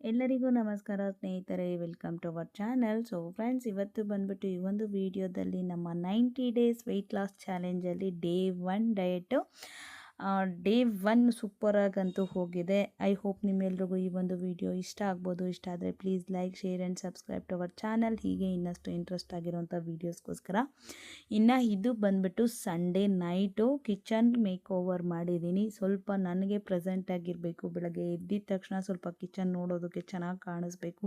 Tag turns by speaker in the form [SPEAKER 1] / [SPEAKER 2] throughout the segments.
[SPEAKER 1] ಎಲ್ಲರಿಗೂ ನಮಸ್ಕಾರ ಸ್ನೇಹಿತರೆ welcome to our channel so friends ಇವತ್ತು ಬಂದ್ಬಿಟ್ಟು ಈ ಒಂದು ವಿಡಿಯೋದಲ್ಲಿ ನಮ್ಮ ninety days weight loss ಚಾಲೆಂಜಲ್ಲಿ day one diet day one ಸೂಪರಾಗಂತೂ ಹೋಗಿದೆ. ಐ ಹೋಪ್ ನಿಮ್ಮೆಲ್ರಿಗೂ ಈ ಒಂದು ವಿಡಿಯೋ ಇಷ್ಟ ಆಗ್ಬೋದು. ಇಷ್ಟ ಆದರೆ please like share and subscribe to our channel ಹೀಗೆ ಇನ್ನಷ್ಟು ಇಂಟ್ರೆಸ್ಟ್ ಆಗಿರುವಂಥ ವೀಡಿಯೋಸ್ಗೋಸ್ಕರ ಇನ್ನು ಇದು ಬಂದ್ಬಿಟ್ಟು Sunday night kitchen makeover ಮಾಡಿದ್ದೀನಿ. ಸ್ವಲ್ಪ ನನಗೆ ಪ್ರೆಸೆಂಟ್ ಆಗಿರಬೇಕು. ಬೆಳಗ್ಗೆ ಎದ್ದಿದ ತಕ್ಷಣ ಸ್ವಲ್ಪ ಕಿಚನ್ ನೋಡೋದಕ್ಕೆ ಚೆನ್ನಾಗಿ ಕಾಣಿಸ್ಬೇಕು.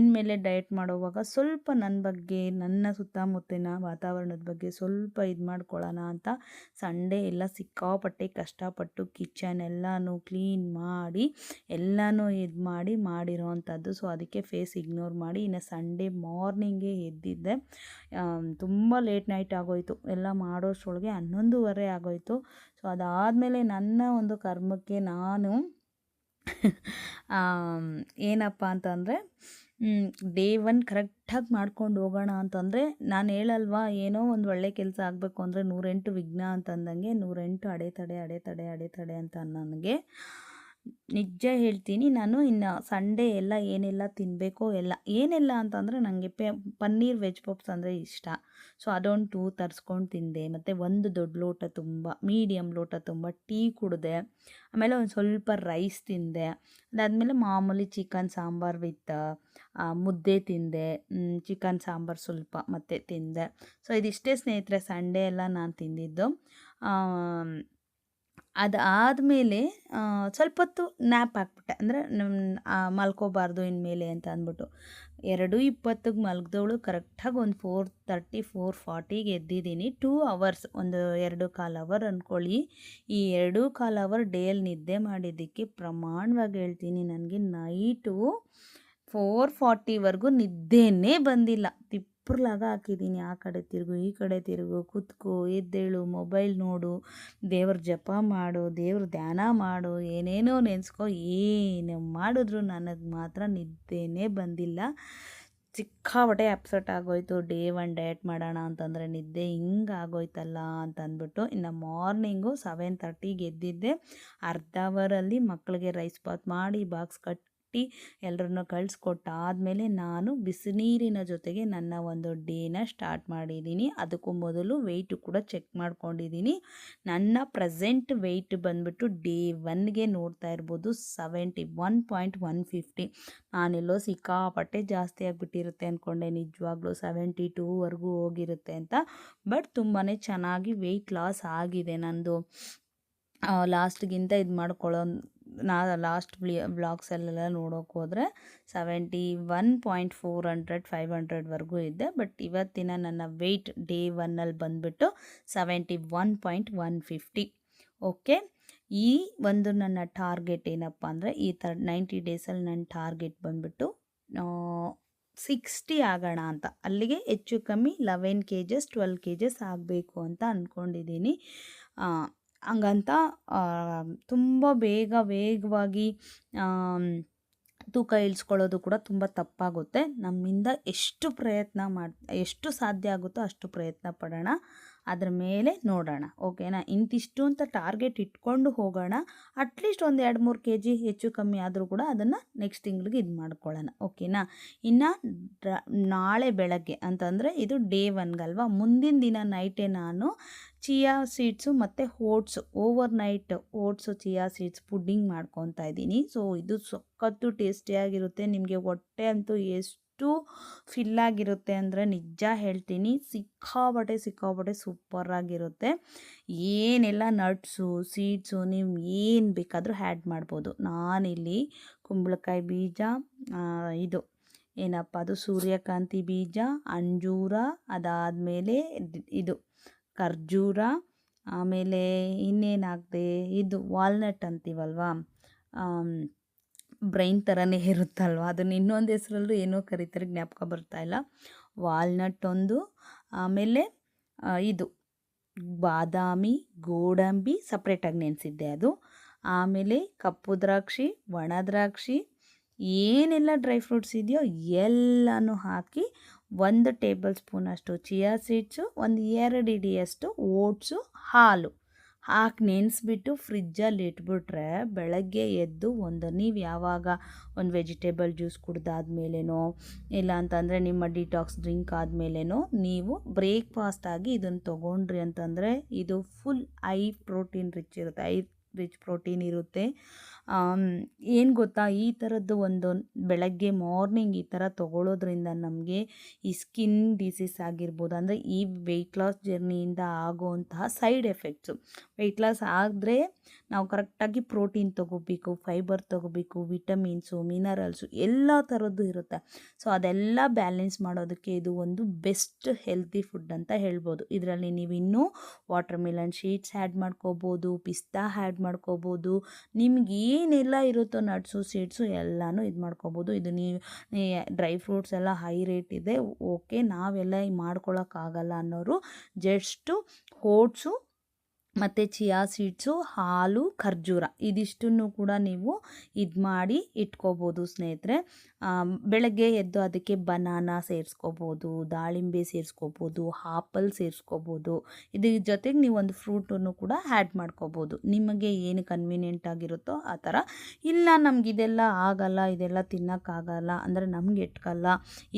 [SPEAKER 1] ಇನ್ಮೇಲೆ ಡಯಟ್ ಮಾಡೋವಾಗ ಸ್ವಲ್ಪ ನನ್ನ ಬಗ್ಗೆ, ನನ್ನ ಸುತ್ತಮುತ್ತಿನ ವಾತಾವರಣದ ಬಗ್ಗೆ ಸ್ವಲ್ಪ ಇದು ಮಾಡ್ಕೊಳ್ಳೋಣ ಅಂತ ಸಂಡೇ ಎಲ್ಲ ಸಿಕ್ಕಾಪಟ್ಟೆ ಕಷ್ಟಪಟ್ಟು ಕಿಚನ್ ಎಲ್ಲನೂ ಕ್ಲೀನ್ ಮಾಡಿ, ಎಲ್ಲನೂ ಇದು ಮಾಡಿ ಮಾಡಿರೋ ಅಂಥದ್ದು ಸೊ ಅದಕ್ಕೆ ಫೇಸ್ ಇಗ್ನೋರ್ ಮಾಡಿ. ಇನ್ನು ಸಂಡೇ ಮಾರ್ನಿಂಗೇ ಎದ್ದಿದ್ದೆ. ತುಂಬ ಲೇಟ್ ನೈಟ್ ಆಗೋಯಿತು. ಎಲ್ಲ ಮಾಡೋಷ್ಟರೊಳಗೆ ಹನ್ನೊಂದುವರೆ ಆಗೋಯಿತು. ಸೊ ಅದಾದಮೇಲೆ ನನ್ನ ಒಂದು ಕರ್ಮಕ್ಕೆ ನಾನು ಏನಪ್ಪ ಅಂತಂದರೆ ಡೇ ಒನ್ ಕರೆಕ್ಟಾಗಿ ಮಾಡ್ಕೊಂಡು ಹೋಗೋಣ ಅಂತಂದರೆ ನಾನು ಹೇಳಲ್ವಾ, ಏನೋ ಒಂದು ಒಳ್ಳೆ ಕೆಲಸ ಆಗಬೇಕು ಅಂದರೆ ನೂರೆಂಟು ವಿಘ್ನ ಅಂತಂದಂಗೆ ನೂರೆಂಟು ಅಡೆತಡೆ ಅಡೆತಡೆ ಅಡೆತಡೆ ಅಂತ ನನಗೆ ನಿಜ ಹೇಳ್ತೀನಿ, ನಾನು ಇನ್ನು ಸಂಡೇ ಎಲ್ಲ ಏನೆಲ್ಲ ತಿನ್ನಬೇಕೋ ಎಲ್ಲ, ಏನೆಲ್ಲ ಅಂತಂದರೆ ನನಗೆ ಪೆ, ಪನ್ನೀರ್ ವೆಜ್ ಪಪ್ಸ್ ಅಂದರೆ ಇಷ್ಟ. ಸೊ ಅದೊಂದು ಟೂ ತರಿಸ್ಕೊಂಡು ತಿಂದೆ. ಮತ್ತು ಒಂದು ದೊಡ್ಡ ಲೋಟ ತುಂಬ ಮೀಡಿಯಮ್ ಲೋಟ ತುಂಬ ಟೀ ಕುಡಿದೆ. ಆಮೇಲೆ ಒಂದು ಸ್ವಲ್ಪ ರೈಸ್ ತಿಂದೆ. ಅದಾದಮೇಲೆ ಮಾಮೂಲಿ ಚಿಕನ್ ಸಾಂಬಾರು ವಿತ್ ಮುದ್ದೆ ತಿಂದೆ. ಚಿಕನ್ ಸಾಂಬಾರು ಸ್ವಲ್ಪ ಮತ್ತೆ ತಿಂದೆ. ಸೊ ಇದಿಷ್ಟೇ ಸ್ನೇಹಿತರೆ ಸಂಡೇ ಎಲ್ಲ ನಾನು ತಿಂದಿದ್ದು. ಆಮ್, ಆದಮೇಲೆ ಸ್ವಲ್ಪ ಹೊತ್ತು ನ್ಯಾಪ್ ಹಾಕ್ಬಿಟ್ಟೆ. ಅಂದರೆ ಮಲ್ಕೋಬಾರ್ದು ಇನ್ಮೇಲೆ ಅಂತ ಅಂದ್ಬಿಟ್ಟು. ಎರಡು ಇಪ್ಪತ್ತಿಗೆ ಮಲಗ್ದವಳು ಕರೆಕ್ಟಾಗಿ ಒಂದು ಫೋರ್ ತರ್ಟಿ ಫೋರ್ ಫಾರ್ಟಿಗೆ ಎದ್ದಿದ್ದೀನಿ. ಟೂ ಅವರ್ಸ್ ಒಂದು ಎರಡು ಕಾಲು ಅವರ್ ಅಂದ್ಕೊಳ್ಳಿ ಈ ಎರಡು ಕಾಲು ಅವರ್ ಡೇಲಿ ನಿದ್ದೆ ಮಾಡಿದ್ದಕ್ಕೆ ಪ್ರಮಾಣವಾಗಿ ಹೇಳ್ತೀನಿ. ನನಗೆ ನೈಟು ಫೋರ್ ಫಾರ್ಟಿವರೆಗೂ ನಿದ್ದೆನೇ ಬಂದಿಲ್ಲ. ತಿಪ್ಪರ್ಲಾಗ ಹಾಕಿದ್ದೀನಿ. ಆ ಕಡೆ ತಿರುಗು, ಈ ಕಡೆ ತಿರುಗು, ಕುತ್ಕೋ, ಎದ್ದೇಳು, ಮೊಬೈಲ್ ನೋಡು, ದೇವ್ರ ಜಪ ಮಾಡು, ದೇವ್ರ ಧ್ಯಾನ ಮಾಡು, ಏನೇನೋ ನೆನೆಸ್ಕೊ, ಏನು ಮಾಡಿದ್ರು ನನಗೆ ಮಾತ್ರ ನಿದ್ದೆನೇ ಬಂದಿಲ್ಲ. ಸಿಕ್ಕಾಪಟ್ಟೆ ಅಪ್ಸೆಟ್ ಆಗೋಯ್ತು. ಡೇ ಒನ್ ಡಯಟ್ ಮಾಡೋಣ ಅಂತಂದರೆ ನಿದ್ದೆ ಹಿಂಗೆ ಆಗೋಯ್ತಲ್ಲ ಅಂತ ಅಂದ್ಬಿಟ್ಟು ಇನ್ನು ಮಾರ್ನಿಂಗು ಸೆವೆನ್ ತರ್ಟಿಗೆ ಎದ್ದಿದ್ದೆ. ಅರ್ಧ ಅವರಲ್ಲಿ ಮಕ್ಕಳಿಗೆ ರೈಸ್ ಬಾತ್ ಮಾಡಿ ಬಾಕ್ಸ್ ಕಟ್ಟಿ ಎಲ್ಲರನ್ನು ಕಳಿಸ್ಕೊಟ್ಟಾದಮೇಲೆ ನಾನು ಬಿಸಿನೀರಿನ ಜೊತೆಗೆ ನನ್ನ ಒಂದು ಡೇನ ಸ್ಟಾರ್ಟ್ ಮಾಡಿದ್ದೀನಿ. ಅದಕ್ಕೂ ಮೊದಲು ವೆಯ್ಟು ಕೂಡ ಚೆಕ್ ಮಾಡ್ಕೊಂಡಿದ್ದೀನಿ. ನನ್ನ ಪ್ರೆಸೆಂಟ್ ವೆಯ್ಟ್ ಬಂದ್ಬಿಟ್ಟು ಡೇ ಒನ್ಗೆ ನೋಡ್ತಾ ಇರ್ಬೋದು seventy one point one fifty ನಾನೆಲ್ಲೋ ಸಿಕ್ಕಾಪಟ್ಟೆ ಜಾಸ್ತಿ ಆಗಿಬಿಟ್ಟಿರುತ್ತೆ ಅಂದ್ಕೊಂಡೆ ನಿಜವಾಗ್ಲೂ ಸೆವೆಂಟಿ ಟೂವರೆಗೂ ಹೋಗಿರುತ್ತೆ ಅಂತ. ಬಟ್ ತುಂಬಾ ಚೆನ್ನಾಗಿ ವೆಯ್ಟ್ ಲಾಸ್ ಆಗಿದೆ ನಂದು. ಲಾಸ್ಟ್ಗಿಂತ ಇದು ಮಾಡ್ಕೊಳ್ಳೋ ನಾ ಲಾಸ್ಟ್ ಬ್ಲಿ ಬ್ಲಾಗ್ಸಲ್ಲೆಲ್ಲ ನೋಡೋಕೆ ಹೋದರೆ seventy one point four hundred five ಹಂಡ್ರೆಡ್ವರೆಗೂ ಇದ್ದೆ ಬಟ್ ಇವತ್ತಿನ ನನ್ನ ವೆಯ್ಟ್ ಡೇ ಒನ್ನಲ್ಲಿ ಬಂದುಬಿಟ್ಟು seventy one point one fifty okay ಈ ಒಂದು ನನ್ನ ಟಾರ್ಗೆಟ್ ಏನಪ್ಪ ಅಂದರೆ ಈ ಥರ ನೈಂಟಿ ಡೇಸಲ್ಲಿ ನನ್ನ ಟಾರ್ಗೆಟ್ ಬಂದುಬಿಟ್ಟು ಸಿಕ್ಸ್ಟಿ ಆಗೋಣ ಅಂತ. ಅಲ್ಲಿಗೆ ಹೆಚ್ಚು ಕಮ್ಮಿ eleven K just twelve K just ಆಗಬೇಕು ಅಂತ ಅಂದ್ಕೊಂಡಿದ್ದೀನಿ ಹಂಗಂತ ತುಂಬ ಬೇಗ ವೇಗವಾಗಿ ತೂಕ ಇಳಿಸ್ಕೊಳ್ಳೋದು ಕೂಡ ತುಂಬ ತಪ್ಪಾಗುತ್ತೆ. ನಮ್ಮಿಂದ ಎಷ್ಟು ಪ್ರಯತ್ನ ಮಾಡಿ, ಎಷ್ಟು ಸಾಧ್ಯ ಆಗುತ್ತೋ ಅಷ್ಟು ಪ್ರಯತ್ನ ಪಡೋಣ. ಅದ್ರ ಮೇಲೆ ನೋಡೋಣ, ಓಕೆನಾ? ಇಂತಿಷ್ಟು ಅಂತ ಟಾರ್ಗೆಟ್ ಇಟ್ಕೊಂಡು ಹೋಗೋಣ. ಅಟ್ಲೀಸ್ಟ್ ಒಂದು ಎರಡು ಮೂರು ಕೆ ಜಿ ಹೆಚ್ಚು ಕಮ್ಮಿ ಆದರೂ ಕೂಡ ಅದನ್ನು ನೆಕ್ಸ್ಟ್ ತಿಂಗಳಿಗೆ ಇದು ಮಾಡ್ಕೊಳ್ಳೋಣ, ಓಕೆನಾ? ಇನ್ನು ನಾಳೆ ಬೆಳಗ್ಗೆ ಅಂತಂದರೆ ಇದು ಡೇ ಒನ್ಗಲ್ವಾ ಮುಂದಿನ ದಿನ ನೈಟೇ ನಾನು ಚಿಯಾ ಸೀಡ್ಸು ಮತ್ತು oats overnight oats chia seeds pudding ಮಾಡ್ಕೊತಾ ಇದ್ದೀನಿ. ಸೊ ಇದು ಸಖತ್ತು ಟೇಸ್ಟಿಯಾಗಿರುತ್ತೆ ನಿಮಗೆ ಹೊಟ್ಟೆ ಅಂತೂ ಎಷ್ಟು ಫಿಲ್ಲಾಗಿರುತ್ತೆ ಅಂದರೆ ನಿಜ ಹೇಳ್ತೀನಿ ಸಿಕ್ಕಾಬಟ್ಟೆ ಸಿಕ್ಕಾಬಟ್ಟೆ ಸೂಪರಾಗಿರುತ್ತೆ ಏನೆಲ್ಲ ನಟ್ಸು ಸೀಡ್ಸು ನೀವು ಏನು ಬೇಕಾದರೂ ಆ್ಯಡ್ ಮಾಡ್ಬೋದು. ನಾನಿಲ್ಲಿ ಕುಂಬಳಕಾಯಿ ಬೀಜ ಇದು ಏನಪ್ಪ ಅದು ಸೂರ್ಯಕಾಂತಿ ಬೀಜ, ಅಂಜೂರ, ಅದಾದಮೇಲೆ ಇದು ಖರ್ಜೂರ, ಆಮೇಲೆ ಇನ್ನೇನು ಹಾಕ್ದೆ ಇದು ವಾಲ್ನಟ್ ಅಂತೀವಲ್ವಾ ಬ್ರೈನ್ ಥರನೇ ಇರುತ್ತಲ್ವ? ಅದನ್ನು ಇನ್ನೊಂದು ಹೆಸರಲ್ಲೂ ಏನೋ ಕರೀತಾರೆ, ಜ್ಞಾಪಕ ಬರ್ತಾ ಇಲ್ಲ. ವಾಲ್ನಟ್ ಒಂದು, ಆಮೇಲೆ ಇದು. ಬಾದಾಮಿ, ಗೋಡಂಬಿ ಸಪ್ರೇಟಾಗಿ ನೆನೆಸಿದ್ದೆ ಅದು. ಆಮೇಲೆ ಕಪ್ಪು ದ್ರಾಕ್ಷಿ, ಒಣ ದ್ರಾಕ್ಷಿ, ಏನೆಲ್ಲ ಡ್ರೈ ಫ್ರೂಟ್ಸ್ ಇದೆಯೋ ಎಲ್ಲನೂ ಹಾಕಿ ಒಂದು ಟೇಬಲ್ ಸ್ಪೂನಷ್ಟು ಚಿಯಾ ಸೀಡ್ಸು, ಒಂದು ಎರಡು ಇಡಿಯಷ್ಟು ಓಟ್ಸು, ಹಾಲು. ಹಾಕಿ ನೆನೆಸ್ಬಿಟ್ಟು ಫ್ರಿಜ್ಜಲ್ಲಿ ಇಟ್ಬಿಟ್ರೆ ಬೆಳಗ್ಗೆ ಎದ್ದು ಒಂದು, ನೀವು ಯಾವಾಗ ಒಂದು ವೆಜಿಟೇಬಲ್ ಜ್ಯೂಸ್ ಕುಡ್ದಾದ್ಮೇಲೆನೋ, ಇಲ್ಲ ಅಂತಂದರೆ ನಿಮ್ಮ ಡಿಟಾಕ್ಸ್ ಡ್ರಿಂಕ್ ಆದಮೇಲೆನೋ, ನೀವು ಬ್ರೇಕ್ಫಾಸ್ಟ್ ಆಗಿ ಇದನ್ನು ತೊಗೊಂಡ್ರಿ ಅಂತಂದರೆ ಇದು ಫುಲ್ ಐ ಪ್ರೋಟೀನ್ ರಿಚ್ ಇರುತ್ತೆ ಐ ರಿಚ್ ಪ್ರೋಟೀನ್ ಇರುತ್ತೆ. ಏನು ಗೊತ್ತಾ? ಈ ಥರದ್ದು ಒಂದು ಬೆಳಗ್ಗೆ ಮಾರ್ನಿಂಗ್ ಈ ಥರ ತೊಗೊಳ್ಳೋದ್ರಿಂದ ನಮಗೆ ಈ ಸ್ಕಿನ್ ಡಿಸೀಸ್ ಆಗಿರ್ಬೋದು, ಅಂದರೆ ಈ ವೆಯ್ಟ್ ಲಾಸ್ ಜರ್ನಿಯಿಂದ ಆಗುವಂತಹ ಸೈಡ್ ಎಫೆಕ್ಟ್ಸು. ವೆಯ್ಟ್ ಲಾಸ್ ಆದರೆ ನಾವು ಕರೆಕ್ಟಾಗಿ ಪ್ರೋಟೀನ್ ತೊಗೋಬೇಕು, ಫೈಬರ್ ತೊಗೋಬೇಕು, ವಿಟಮಿನ್ಸು, ಮಿನರಲ್ಸು ಎಲ್ಲ ಥರದ್ದು ಇರುತ್ತೆ. ಸೊ, ಅದೆಲ್ಲ ಬ್ಯಾಲೆನ್ಸ್ ಮಾಡೋದಕ್ಕೆ ಇದು ಒಂದು ಬೆಸ್ಟ್ ಹೆಲ್ತಿ ಫುಡ್ ಅಂತ ಹೇಳ್ಬೋದು. ಇದರಲ್ಲಿ ನೀವು ಇನ್ನೂ ವಾಟರ್ ಮಿಲನ್ ಶೀಟ್ಸ್ ಆ್ಯಡ್ ಮಾಡ್ಕೋಬೋದು, ಪಿಸ್ತಾ ಆ್ಯಡ್ ಮಾಡ್ಕೋಬೋದು. ನಿಮ್ಗೆ ಏನೆಲ್ಲ ಇರುತ್ತೋ ನಟ್ಸು, ಸೀಡ್ಸು ಎಲ್ಲನೂ ಇದು ಮಾಡ್ಕೋಬೋದು. ಇದು ನೀವು ಡ್ರೈ ಫ್ರೂಟ್ಸ್ ಎಲ್ಲ ಹೈ ರೇಟ್ ಇದೆ. ಓಕೆ, ನಾವೆಲ್ಲ ಮಾಡ್ಕೊಳ್ಳೋಕ್ಕಾಗಲ್ಲ ಅನ್ನೋರು ಜಸ್ಟು ಓಟ್ಸು ಮತ್ತು ಚಿಯಾ ಸೀಡ್ಸು, ಹಾಲು, ಖರ್ಜೂರ. ಇದಿಷ್ಟನ್ನು ಕೂಡ ನೀವು ಇದು ಮಾಡಿ ಇಟ್ಕೋಬೋದು ಸ್ನೇಹಿತರೆ. ಬೆಳಗ್ಗೆ ಎದ್ದು ಅದಕ್ಕೆ ಬನಾನಾ ಸೇರಿಸ್ಕೋಬೋದು, ದಾಳಿಂಬೆ ಸೇರಿಸ್ಕೋಬೋದು, ಆಪಲ್ ಸೇರಿಸ್ಕೋಬೋದು. ಇದ್ರ ಜೊತೆಗೆ ನೀವು ಒಂದು ಫ್ರೂಟನ್ನು ಕೂಡ ಆ್ಯಡ್ ಮಾಡ್ಕೋಬೋದು. ನಿಮಗೆ ಏನು ಕನ್ವೀನಿಯೆಂಟ್ ಆಗಿರುತ್ತೋ ಆ ಥರ. ಇಲ್ಲ ನಮ್ಗೆ ಇದೆಲ್ಲ ಆಗಲ್ಲ, ಇದೆಲ್ಲ ತಿನ್ನೋಕ್ಕಾಗಲ್ಲ ಅಂದರೆ ನಮ್ಗೆ ಎಟ್ಕಲ್ಲ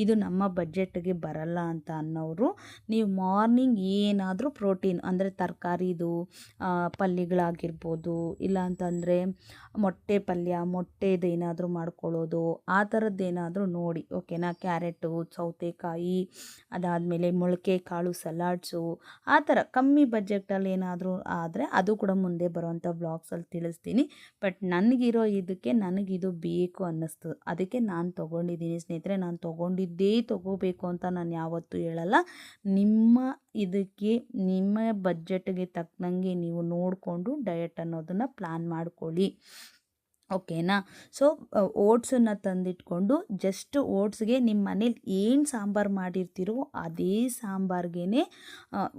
[SPEAKER 1] ಇದು ನಮ್ಮ ಬಜೆಟ್ಗೆ ಬರಲ್ಲ ಅಂತ ಅನ್ನೋರು, ನೀವು ಮಾರ್ನಿಂಗ್ ಏನಾದರೂ ಪ್ರೋಟೀನ್, ಅಂದರೆ ತರಕಾರಿದು ಪಲ್ಯಗಳಾಗಿರ್ಬೋದು ಇಲ್ಲ ಅಂತಂದರೆ ಮೊಟ್ಟೆ ಪಲ್ಯ ಮೊಟ್ಟೆದು ಏನಾದರೂ ಮಾಡ್ಕೊಳ್ಳೋದು, ಆ ಥರದ್ದೇನಾದರೂ ನೋಡಿ, ಓಕೆನಾ? ಕ್ಯಾರೆಟು, ಸೌತೆಕಾಯಿ, ಅದಾದಮೇಲೆ ಮೊಳಕೆ ಕಾಳು ಸಲಾಡ್ಸು, ಆ ಥರ ಕಮ್ಮಿ ಬಜೆಟಲ್ಲಿ ಏನಾದರೂ ಆದರೆ ಅದು ಕೂಡ ಮುಂದೆ ಬರುವಂಥ ಬ್ಲಾಗ್ಸಲ್ಲಿ ತಿಳಿಸ್ತೀನಿ. ಬಟ್ ನನಗಿರೋ ಇದಕ್ಕೆ ನನಗಿದು ಬೇಕು ಅನ್ನಿಸ್ತು. ಅದಕ್ಕೆ ನಾನು ತೊಗೊಂಡಿದ್ದೀನಿ. ಸ್ನೇಹಿತರೆ, ನಾನು ತೊಗೊಂಡಿದ್ದೇ ತೊಗೋಬೇಕು ಅಂತ ನಾನು ಯಾವತ್ತೂ ಹೇಳಲ್ಲ. ನಿಮ್ಮ ಇದಕ್ಕೆ, ನಿಮ್ಮ ಬಜೆಟ್ಗೆ ತಕ್ಕನಂಗೆ ನೀವು ನೋಡಿಕೊಂಡು ಡಯಟ್ ಅನ್ನೋದನ್ನು ಪ್ಲ್ಯಾನ್ ಮಾಡ್ಕೊಳ್ಳಿ. ಓಕೆನಾ ಸೊ ಓಟ್ಸನ್ನು ತಂದಿಟ್ಕೊಂಡು ಜಸ್ಟ್ ಓಟ್ಸ್ಗೆ ನಿಮ್ಮ ಮನೇಲಿ ಏನು ಸಾಂಬಾರು ಮಾಡಿರ್ತೀರೋ ಅದೇ ಸಾಂಬಾರ್ಗೆ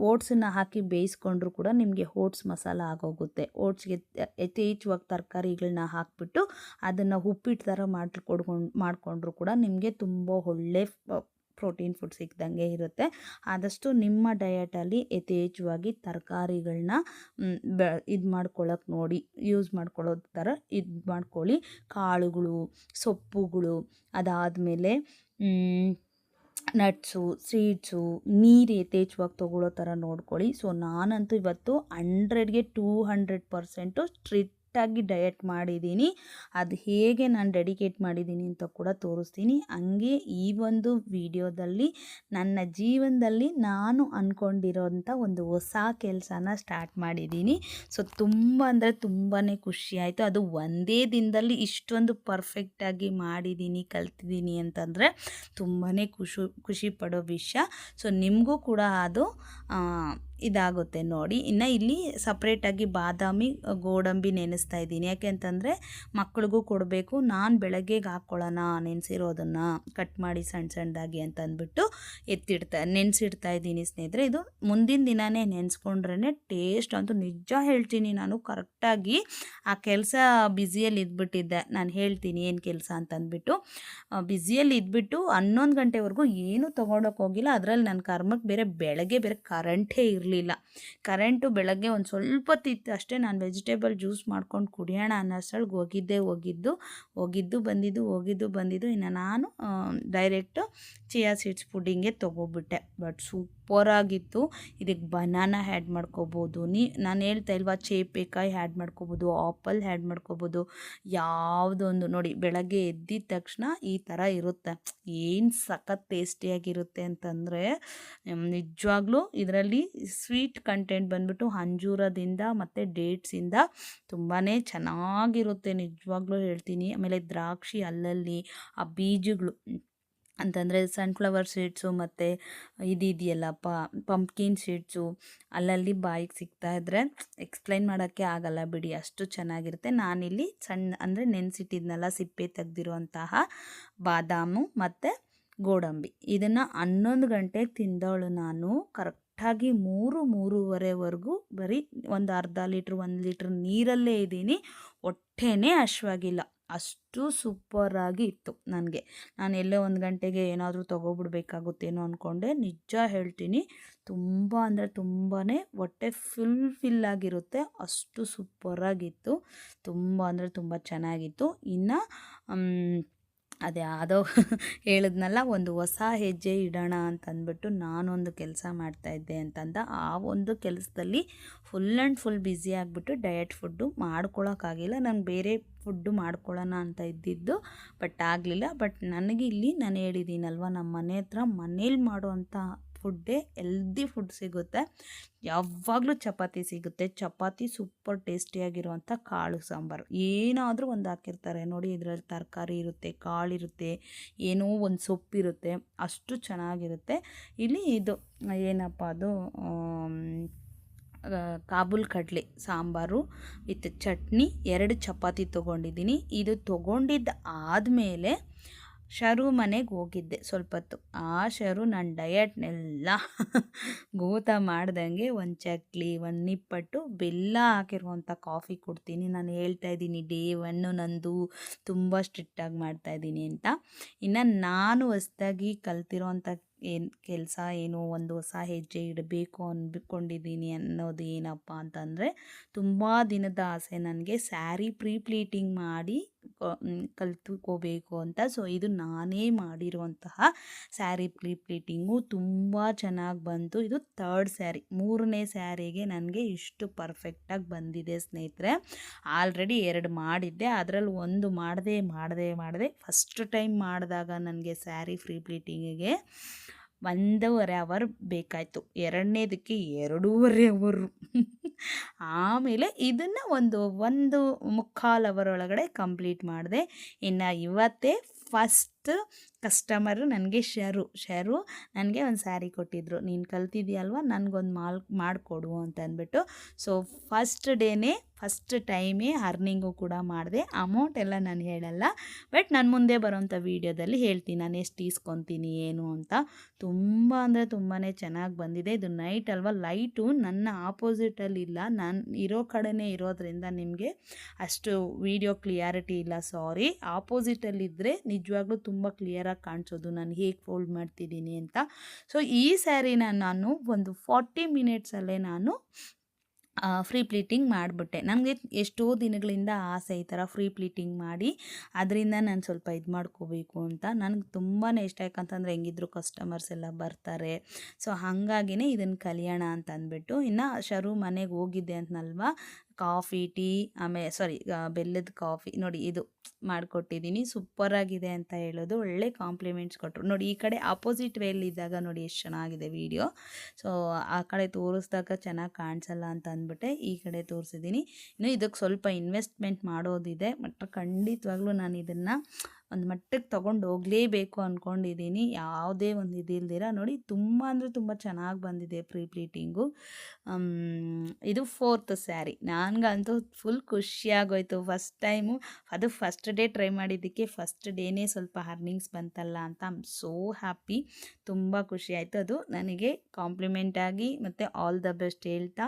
[SPEAKER 1] ಓಟ್ಸನ್ನು ಹಾಕಿ ಬೇಯಿಸ್ಕೊಂಡ್ರು ಕೂಡ ನಿಮಗೆ ಓಟ್ಸ್ ಮಸಾಲ ಆಗೋಗುತ್ತೆ. ಓಟ್ಸ್ಗೆ ಯಥೇಚ್ಛವಾಗಿ ತರಕಾರಿಗಳನ್ನ ಹಾಕಿಬಿಟ್ಟು ಅದನ್ನು ಉಪ್ಪಿಟ್ಟು ಥರ ಮಾಡಿಕೊಡ್ಕೊಂಡು, ಮಾಡಿಕೊಂಡ್ರು ಕೂಡ ನಿಮಗೆ ತುಂಬ ಒಳ್ಳೆ ಪ್ರೋಟೀನ್ ಫುಡ್ ಸಿಕ್ಕಿದಂಗೆ ಇರುತ್ತೆ. ಆದಷ್ಟು ನಿಮ್ಮ ಡಯಟಲ್ಲಿ ಯಥೇಚ್ಛವಾಗಿ ತರಕಾರಿಗಳನ್ನ ಬ, ಇದು ಮಾಡ್ಕೊಳ್ಳೋಕೆ ನೋಡಿ ಯೂಸ್ ಮಾಡ್ಕೊಳ್ಳೋ ಥರ ಇದು ಮಾಡ್ಕೊಳ್ಳಿ. ಕಾಳುಗಳು, ಸೊಪ್ಪುಗಳು, ಅದಾದಮೇಲೆ ನಟ್ಸು ಸೀಡ್ಸು ನೀರು ಯಥೇಚ್ಛವಾಗಿ ತೊಗೊಳ್ಳೋ ಥರ ನೋಡ್ಕೊಳ್ಳಿ. ಸೊ ನಾನಂತೂ ಇವತ್ತು ಹಂಡ್ರೆಡ್ಗೆ ಟೂ ಹಂಡ್ರೆಡ್ ಪರ್ಸೆಂಟು ಸ್ಟ್ರಿಟ್ ಕರೆಕ್ಟಾಗಿ ಡಯಟ್ ಮಾಡಿದ್ದೀನಿ. ಅದು ಹೇಗೆ ನಾನು ಡೆಡಿಕೇಟ್ ಮಾಡಿದ್ದೀನಿ ಅಂತ ಕೂಡ ತೋರಿಸ್ತೀನಿ. ಹಂಗೆ ಈ ಒಂದು ವಿಡಿಯೋದಲ್ಲಿ ನನ್ನ ಜೀವನದಲ್ಲಿ ನಾನು ಅಂದ್ಕೊಂಡಿರೋಂಥ ಒಂದು ಹೊಸ ಕೆಲಸನ ಸ್ಟಾರ್ಟ್ ಮಾಡಿದ್ದೀನಿ. ಸೊ, ತುಂಬ ಅಂದರೆ ತುಂಬಾ ಖುಷಿ ಆಯಿತು. ಅದು ಒಂದೇ ದಿನದಲ್ಲಿ ಇಷ್ಟೊಂದು ಪರ್ಫೆಕ್ಟಾಗಿ ಮಾಡಿದ್ದೀನಿ, ಕಲ್ತಿದ್ದೀನಿ ಅಂತಂದರೆ ತುಂಬಾ ಖುಷಿ ಖುಷಿ ಪಡೋ ವಿಷಯ. ಸೊ, ನಿಮಗೂ ಕೂಡ ಅದು ಇದಾಗುತ್ತೆ ನೋಡಿ. ಇನ್ನು ಇಲ್ಲಿ ಸಪ್ರೇಟಾಗಿ ಬಾದಾಮಿ ಗೋಡಂಬಿ ನೆನೆಸ್ತಾ ಇದ್ದೀನಿ. ಯಾಕೆ ಅಂತಂದರೆ ಮಕ್ಕಳಿಗೂ ಕೊಡಬೇಕು. ನಾನು ಬೆಳಗ್ಗೆಗೆ ಹಾಕ್ಕೊಳ್ಳೋಣ ನೆನೆಸಿರೋದನ್ನು ಕಟ್ ಮಾಡಿ ಸಣ್ಣ ಸಣ್ಣದಾಗಿ ಅಂತ ಅಂದ್ಬಿಟ್ಟು ಎತ್ತಿಡ್ತಾ, ನೆನೆಸಿಡ್ತಾ ಇದ್ದೀನಿ ಸ್ನೇಹಿತರೆ. ಇದು ಮುಂದಿನ ದಿನವೇ ನೆನೆಸ್ಕೊಂಡ್ರೇ ಟೇಸ್ಟ್ ಅಂತೂ ನಿಜ ಹೇಳ್ತೀನಿ ನಾನು. ಕರೆಕ್ಟಾಗಿ ಆ ಕೆಲಸ ಬ್ಯುಸಿಯಲ್ಲಿ ಇದ್ಬಿಟ್ಟಿದ್ದೆ. ನಾನು ಹೇಳ್ತೀನಿ ಏನು ಕೆಲಸ ಅಂತಂದ್ಬಿಟ್ಟು. ಬ್ಯುಸಿಯಲ್ಲಿ ಇದ್ಬಿಟ್ಟು ಹನ್ನೊಂದು ಗಂಟೆವರೆಗೂ ಏನೂ ತೊಗೊಂಡೋಕೆ ಹೋಗಿಲ್ಲ. ಅದರಲ್ಲಿ ನನ್ನ ಕರ್ಮಕ್ಕೆ ಬೇರೆ ಬೆಳಗ್ಗೆ ಬೇರೆ ಕರೆಂಟೇ ಇರಲಿಲ್ಲ. ಇರಲಿಲ್ಲ. ಕರೆಂಟು ಬೆಳಗ್ಗೆ ಒಂದು ಸ್ವಲ್ಪ ತಿತ್ತು ಅಷ್ಟೇ ನಾನು ವೆಜಿಟೇಬಲ್ ಜ್ಯೂಸ್ ಮಾಡ್ಕೊಂಡು ಕುಡಿಯೋಣ ಅನ್ನೋಷ್ಟೊಳಗೆ ಹೋಗಿದ್ದೆ, ಹೋಗಿದ್ದು ಹೋಗಿದ್ದು, ಬಂದಿದ್ದು ಹೋಗಿದ್ದು, ಬಂದಿದ್ದು. ಇನ್ನು ನಾನು ಡೈರೆಕ್ಟು ಚಿಯಾ ಸೀಡ್ಸ್ ಪುಡ್ಡಿಂಗೆ ತೊಗೊಬಿಟ್ಟೆ. ಬಟ್ ಸೂಪರಾಗಿತ್ತು ಇದಕ್ಕೆ ಬನಾನ ಆ್ಯಡ್ ಮಾಡ್ಕೋಬೋದು. ನೀ, ನಾನು ಹೇಳ್ತಾ ಇಲ್ವಾ, ಚೇಪೇಕಾಯಿ ಆ್ಯಡ್ ಮಾಡ್ಕೋಬೋದು ಆಪಲ್ ಆ್ಯಡ್ ಮಾಡ್ಕೋಬೋದು. ಯಾವುದೊಂದು ನೋಡಿ, ಬೆಳಗ್ಗೆ ಎದ್ದಿದ ತಕ್ಷಣ ಈ ಥರ ಇರುತ್ತೆ. ಏನು ಸಖತ್ ಟೇಸ್ಟಿಯಾಗಿರುತ್ತೆ ಅಂತಂದರೆ ನಿಜವಾಗ್ಲೂ ಇದರಲ್ಲಿ ಸ್ವೀಟ್ ಕಂಟೆಂಟ್ ಬಂದ್ಬಿಟ್ಟು ಅಂಜೂರದಿಂದ ಮತ್ತು ಡೇಟ್ಸಿಂದ ತುಂಬಾ ಚೆನ್ನಾಗಿರುತ್ತೆ. ನಿಜವಾಗ್ಲೂ ಹೇಳ್ತೀನಿ. ಆಮೇಲೆ ದ್ರಾಕ್ಷಿ ಅಲ್ಲಲ್ಲಿ ಆ ಬೀಜಗಳು ಅಂತಂದರೆ ಸನ್ಫ್ಲವರ್ ಸೀಡ್ಸು ಮತ್ತು ಇದಿದೆಯಲ್ಲ ಪಂಪ್ಕಿನ್ ಸೀಡ್ಸು ಅಲ್ಲಲ್ಲಿ ಬಾಯಿಗೆ ಸಿಗ್ತಾ ಇದ್ದರೆ ಎಕ್ಸ್ಪ್ಲೈನ್ ಮಾಡೋಕ್ಕೆ ಆಗಲ್ಲ ಬಿಡಿ. ಅಷ್ಟು ಚೆನ್ನಾಗಿರುತ್ತೆ. ನಾನಿಲ್ಲಿ ಸಣ್ಣ ಅಂದರೆ ನೆನೆಸಿಟ್ಟಿದ್ನಲ್ಲ ಸಿಪ್ಪೆ ತೆಗೆದಿರುವಂತಹ ಬಾದಾಮು ಮತ್ತು ಗೋಡಂಬಿ. ಇದನ್ನು ಹನ್ನೊಂದು ಗಂಟೆಗೆ ತಿಂದವಳು ನಾನು. ಕರೆಕ್ಟ್ ಕರೆಕ್ಟಾಗಿ ಮೂರು, ಮೂರುವರೆವರೆಗೂ ಬರೀ ಒಂದು ಅರ್ಧ ಲೀಟ್ರ್, ಒಂದು ಲೀಟ್ರ್ ನೀರಲ್ಲೇ ಇದ್ದೀನಿ. ಹೊಟ್ಟೆನೇ ಹಶ್ವಾಗಿಲ್ಲ. ಅಷ್ಟು ಸೂಪರಾಗಿ ಇತ್ತು ನನಗೆ. ನಾನು ಎಲ್ಲೋ ಒಂದು ಗಂಟೆಗೆ ಏನಾದರೂ ತೊಗೊಬಿಡ್ಬೇಕಾಗುತ್ತೇನೋ ಅಂದ್ಕೊಂಡೆ ನಿಜ ಹೇಳ್ತೀನಿ, ತುಂಬ ಅಂದರೆ ತುಂಬಾ ಹೊಟ್ಟೆ ಫುಲ್ ಫಿಲ್ ಆಗಿರುತ್ತೆ. ಅಷ್ಟು ಸೂಪರಾಗಿತ್ತು. ತುಂಬ ಅಂದರೆ ತುಂಬ ಚೆನ್ನಾಗಿತ್ತು. ಇನ್ನು ಅದು ಯಾವುದೋ ಹೇಳಿದ್ನಲ್ಲ, ಒಂದು ಹೊಸ ಹೆಜ್ಜೆ ಇಡೋಣ ಅಂತಂದ್ಬಿಟ್ಟು ನಾನೊಂದು ಕೆಲಸ ಮಾಡ್ತಾಯಿದ್ದೆ ಅಂತಂದ. ಆ ಒಂದು ಕೆಲಸದಲ್ಲಿ ಫುಲ್ ಆ್ಯಂಡ್ ಫುಲ್ ಬ್ಯುಸಿ ಆಗಿಬಿಟ್ಟು ಡಯಟ್ ಫುಡ್ಡು ಮಾಡ್ಕೊಳ್ಳೋಕ್ಕಾಗಿಲ್ಲ ನಾನು ಬೇರೆ ಫುಡ್ಡು ಮಾಡ್ಕೊಳ್ಳೋಣ ಅಂತ ಇದ್ದಿದ್ದು ಬಟ್ ಆಗಲಿಲ್ಲ. ಬಟ್ ನನಗೆ ಇಲ್ಲಿ ನಾನು ಹೇಳಿದ್ದೀನಲ್ವ ನಮ್ಮ ಮನೆ ಹತ್ರ ಮನೇಲಿ ಮಾಡುವಂಥ ಫುಡ್ಡೇ ಹೆಲ್ದಿ ಫುಡ್ ಸಿಗುತ್ತೆ. ಯಾವಾಗಲೂ ಚಪಾತಿ ಸಿಗುತ್ತೆ. ಚಪಾತಿ ಸೂಪರ್ ಟೇಸ್ಟಿಯಾಗಿರುವಂಥ ಕಾಳು ಸಾಂಬಾರು. ಏನಾದರೂ ಒಂದು ಹಾಕಿರ್ತಾರೆ. ನೋಡಿ ಇದರಲ್ಲಿ ತರಕಾರಿ ಇರುತ್ತೆ ಕಾಳಿರುತ್ತೆ ಏನೋ ಒಂದು ಸೊಪ್ಪಿರುತ್ತೆ ಅಷ್ಟು ಚೆನ್ನಾಗಿರುತ್ತೆ. ಇಲ್ಲಿ ಇದು ಏನಪ್ಪ ಅದು ಕಾಬೂಲ್ ಕಡಲೆ ಸಾಂಬಾರು ವಿತ್ ಚಟ್ನಿ. ಎರಡು ಚಪಾತಿ ತೊಗೊಂಡಿದ್ದೀನಿ. ಇದು ತೊಗೊಂಡಿದ್ದು ಆದಮೇಲೆ ಶರು ಮನೆಗೆ ಹೋಗಿದ್ದೆ ಸ್ವಲ್ಪ ಹೊತ್ತು ಆ ಶರು ನನ್ನ ಡಯಟ್ನೆಲ್ಲ ಗೋತ ಮಾಡ್ದಂಗೆ ಒಂದು ಚಕ್ಲಿ, ಒಂದು ನಿಪ್ಪಟ್ಟು, ಬೆಲ್ಲ ಹಾಕಿರುವಂಥ ಕಾಫಿ ಕೊಡ್ತೀನಿ. ನಾನು ಹೇಳ್ತಾ ಇದ್ದೀನಿ, ಡೇ ಒನ್ನು ನಂದು ತುಂಬ ಸ್ಟ್ರಿಕ್ಟಾಗಿ ಮಾಡ್ತಾಯಿದ್ದೀನಿ ಅಂತ. ಇನ್ನು ನಾನು ಹೊಸ್ದಾಗಿ ಕಲ್ತಿರೋವಂಥ ಏನು ಕೆಲಸ ಏನು, ಒಂದು ಹೊಸ ಹೆಜ್ಜೆ ಇಡಬೇಕು ಅಂದ್ಕೊಂಡಿದ್ದೀನಿ ಅನ್ನೋದು ಏನಪ್ಪ ಅಂತಂದರೆ ತುಂಬ ದಿನದ ಆಸೆ ನನಗೆ. ಸ್ಯಾರಿ ಪ್ರೀಪ್ಲೀಟಿಂಗ್ ಮಾಡಿ ಕಲ್ತ್ಕೋಬೇಕು ಅಂತ. ಸೊ, ಇದು ನಾನೇ ಮಾಡಿರುವಂತಹ ಸ್ಯಾರಿ ಪ್ಲೀಟಿಂಗು ತುಂಬ ಚೆನ್ನಾಗಿ ಬಂತು. ಇದು ಥರ್ಡ್ ಸ್ಯಾರಿ. ಮೂರನೇ ಸ್ಯಾರಿಗೆ ನನಗೆ ಇಷ್ಟು ಪರ್ಫೆಕ್ಟಾಗಿ ಬಂದಿದೆ ಸ್ನೇಹಿತರೆ. ಆಲ್ರೆಡಿ ಎರಡು ಮಾಡಿದ್ದೆ. ಅದರಲ್ಲಿ ಒಂದು ಮಾಡದೆ ಮಾಡದೆ ಮಾಡದೆ. ಫಸ್ಟ್ ಟೈಮ್ ಮಾಡಿದಾಗ ನನಗೆ ಸ್ಯಾರಿ ಫ್ರೀ ಪ್ಲೀಟಿಂಗಿಗೆ ಒಂದೂವರೆ ಅವರ್ ಬೇಕಾಯಿತು. ಎರಡನೇದಕ್ಕೆ ಎರಡೂವರೆ ಅವರು ಆಮೇಲೆ ಇದನ್ನು ಒಂದು ಒಂದು ಮುಕ್ಕಾಲು ಅವರ್ ಒಳಗಡೆ ಕಂಪ್ಲೀಟ್ ಮಾಡಿದೆ. ಇನ್ನು ಇವತ್ತೇ ಫಸ್ಟ್ ಕಸ್ಟಮರು ನನಗೆ ಶರು. ಶರು ನನಗೆ ಒಂದು ಸ್ಯಾರಿ ಕೊಟ್ಟಿದ್ದರು ನೀನು ಕಲ್ತಿದ್ಯಲ್ವ? ನನಗೊಂದು ಮಾಲ್ ಮಾಡಿಕೊಡು ಅಂತ ಅಂದ್ಬಿಟ್ಟು ಸೊ ಫಸ್ಟ್ ಡೇನೇ ಫಸ್ಟ್ ಟೈಮೇ ಅರ್ನಿಂಗು ಕೂಡ ಮಾಡಿದೆ. ಅಮೌಂಟ್ ಎಲ್ಲ ನಾನು ಹೇಳಲ್ಲ. ಬಟ್ ನಾನು ಮುಂದೆ ಬರೋಂಥ ವೀಡಿಯೋದಲ್ಲಿ ಹೇಳ್ತೀನಿ. ನಾನು ಎಷ್ಟು ಈಸ್ಕೊತೀನಿ, ಏನು ಅಂತ. ತುಂಬ ಅಂದರೆ ತುಂಬಾ ಚೆನ್ನಾಗಿ ಬಂದಿದೆ. ಇದು ನೈಟ್ ಅಲ್ವಾ? ಲೈಟು ನನ್ನ ಆಪೋಸಿಟಲ್ಲಿ ಇಲ್ಲ. ನಾನು ಇರೋ ಕಡೆನೇ ಇರೋದ್ರಿಂದ ನಿಮಗೆ ಅಷ್ಟು ವೀಡಿಯೋ ಕ್ಲಿಯಾರಿಟಿ ಇಲ್ಲ. ಸಾರಿ ಆಪೋಸಿಟಲ್ಲಿದ್ದರೆ ನಿಜವಾಗ್ಲೂ ತುಂಬ ಕ್ಲಿಯರಾಗಿ ಕಾಣಿಸೋದು. ನಾನು ಹೇಗೆ ಫೋಲ್ಡ್ ಮಾಡ್ತಿದ್ದೀನಿ ಅಂತ. ಸೊ ಈ ಸ್ಯಾರಿನ ನಾನು ಒಂದು ಫಾರ್ಟಿ ಮಿನಿಟ್ಸಲ್ಲೇ ನಾನು ಫ್ರೀ ಪ್ಲೀಟಿಂಗ್ ಮಾಡಿಬಿಟ್ಟೆ. ನನಗೆ ಎಷ್ಟೋ ದಿನಗಳಿಂದ ಆಸೆ ಈ ಥರ ಫ್ರೀ ಪ್ಲೀಟಿಂಗ್ ಮಾಡಿ, ಅದರಿಂದ ನಾನು ಸ್ವಲ್ಪ ಇದು ಮಾಡ್ಕೋಬೇಕು ಅಂತ. ನನಗೆ ತುಂಬಾ ಇಷ್ಟ, ಯಾಕಂತಂದರೆ ಹೆಂಗಿದ್ರು ಕಸ್ಟಮರ್ಸ್ ಎಲ್ಲ ಬರ್ತಾರೆ. ಸೊ ಹಾಗಾಗಿನೇ ಇದನ್ನು ಕಲಿಯೋಣ ಅಂತ ಅಂದ್ಬಿಟ್ಟು ಇನ್ನು ಶರು ಮನೆಗೆ ಹೋಗಿದ್ದೆ ಅಂತನಲ್ವ? ಕಾಫಿ, ಟೀ ಆಮೇಲೆ ಸಾರಿ ಬೆಲ್ಲದ ಕಾಫಿ, ನೋಡಿ ಇದು ಮಾಡಿಕೊಟ್ಟಿದ್ದೀನಿ ಸೂಪರಾಗಿದೆ ಅಂತ ಹೇಳೋದು. ಒಳ್ಳೆ ಕಾಂಪ್ಲಿಮೆಂಟ್ಸ್ ಕೊಟ್ಟರು ನೋಡಿ, ಈ ಕಡೆ ಆಪೋಸಿಟ್ ವೇಲಿದ್ದಾಗ ನೋಡಿ ಎಷ್ಟು ಚೆನ್ನಾಗಿದೆ ವಿಡಿಯೋ ಸೊ ಆ ಕಡೆ ತೋರಿಸ್ದಾಗ ಚೆನ್ನಾಗಿ ಕಾಣಿಸಲ್ಲ ಅಂತ ಅಂದ್ಬಿಟ್ಟೆ. ಈ ಕಡೆ ತೋರಿಸಿದ್ದೀನಿ ಇನ್ನು ಇದಕ್ಕೆ ಸ್ವಲ್ಪ ಇನ್ವೆಸ್ಟ್ಮೆಂಟ್ ಮಾಡೋದಿದೆ. ಬಟ್ ಖಂಡಿತವಾಗ್ಲೂ ನಾನು ಇದನ್ನು ಒಂದು ಮಟ್ಟಕ್ಕೆ ತೊಗೊಂಡು ಹೋಗಲೇಬೇಕು ಅಂದ್ಕೊಂಡಿದ್ದೀನಿ ಯಾವುದೇ ಒಂದು ಇದಿಲ್ದಿರ ನೋಡಿ ತುಂಬ ಅಂದರೆ ತುಂಬ ಚೆನ್ನಾಗಿ ಬಂದಿದೆ ಪ್ರೀ ಪ್ಲೀಟಿಂಗು. ಇದು ಫೋರ್ತ್ ಸ್ಯಾರಿ. ನನಗಂತೂ ಫುಲ್ ಖುಷಿಯಾಗೋಯ್ತು. ಫಸ್ಟ್ ಟೈಮು ಅದು ಫಸ್ಟ್ ಡೇ ಟ್ರೈ ಮಾಡಿದ್ದಕ್ಕೆ ಫಸ್ಟ್ ಡೇನೇ ಸ್ವಲ್ಪ ಅರ್ನಿಂಗ್ಸ್ ಬಂತಲ್ಲ ಅಂತ ಐಮ್ ಸೋ ಹ್ಯಾಪಿ. ತುಂಬ ಖುಷಿ ಆಯಿತು ಅದು ನನಗೆ ಕಾಂಪ್ಲಿಮೆಂಟಾಗಿ ಮತ್ತು ಆಲ್ ದ ಬೆಸ್ಟ್ ಹೇಳ್ತಾ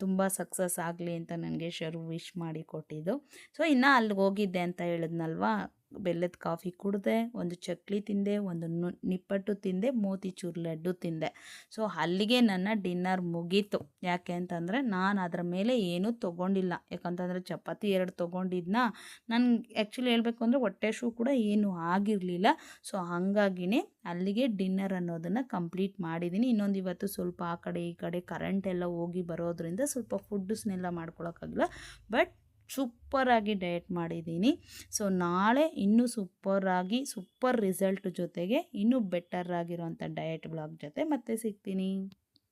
[SPEAKER 1] ತುಂಬ ಸಕ್ಸಸ್ ಆಗಲಿ ಅಂತ ನನಗೆ ಶರು ವಿಶ್ ಮಾಡಿ ಕೊಟ್ಟಿದ್ದು. ಸೊ, ಇನ್ನೂ ಅಲ್ಲಿಗೆ ಹೋಗಿದ್ದೆ ಅಂತ ಹೇಳಿದ್ನಲ್ವಾ? ಬೆಲ್ಲದ ಕಾಫಿ ಕುಡಿದೆ, ಒಂದು ಚಕ್ಲಿ ತಿಂದೆ, ಒಂದು ನಿಪ್ಪಟ್ಟು ತಿಂದೆ ಮೋತಿಚೂರ್ ಲಡ್ಡು ತಿಂದೆ. ಸೊ, ಅಲ್ಲಿಗೆ ನನ್ನ ಡಿನ್ನರ್ ಮುಗೀತು. ಯಾಕೆ ಅಂತಂದರೆ, ನಾನು ಅದರ ಮೇಲೆ ಏನೂ ತೊಗೊಂಡಿಲ್ಲ. ಯಾಕಂತಂದರೆ, ಚಪಾತಿ ಎರಡು ತೊಗೊಂಡಿದ್ನ. ನಾನು ಆ್ಯಕ್ಚುಲಿ ಹೇಳಬೇಕು ಅಂದರೆ ಹೊಟ್ಟೆ ಶೂ ಕೂಡ ಏನೂ ಆಗಿರಲಿಲ್ಲ. ಸೊ, ಹಾಗಾಗಿನೇ ಅಲ್ಲಿಗೆ ಡಿನ್ನರ್ ಅನ್ನೋದನ್ನು ಕಂಪ್ಲೀಟ್ ಮಾಡಿದ್ದೀನಿ ಇನ್ನೊಂದು ಇವತ್ತು ಸ್ವಲ್ಪ ಆ ಕಡೆ ಈ ಕಡೆ ಕರೆಂಟ್ ಎಲ್ಲ ಹೋಗಿ ಬರೋದ್ರಿಂದ ಸ್ವಲ್ಪ ಫುಡ್ಸ್ನೆಲ್ಲ ಮಾಡ್ಕೊಳಕ್ಕಾಗಲ್ಲ. ಬಟ್ ಸೂಪರಾಗಿ ಡಯಟ್ ಮಾಡಿದ್ದೀನಿ. ಸೊ, ನಾಳೆ ಇನ್ನೂ ಸೂಪರಾಗಿ, ಸೂಪರ್ ರಿಸಲ್ಟ್ ಜೊತೆಗೆ ಇನ್ನೂ ಬೆಟರ್ ಆಗಿರೋಂಥ ಡಯಟ್ ಬ್ಲಾಗ್ ಜೊತೆ ಮತ್ತೆ ಸಿಗ್ತೀನಿ.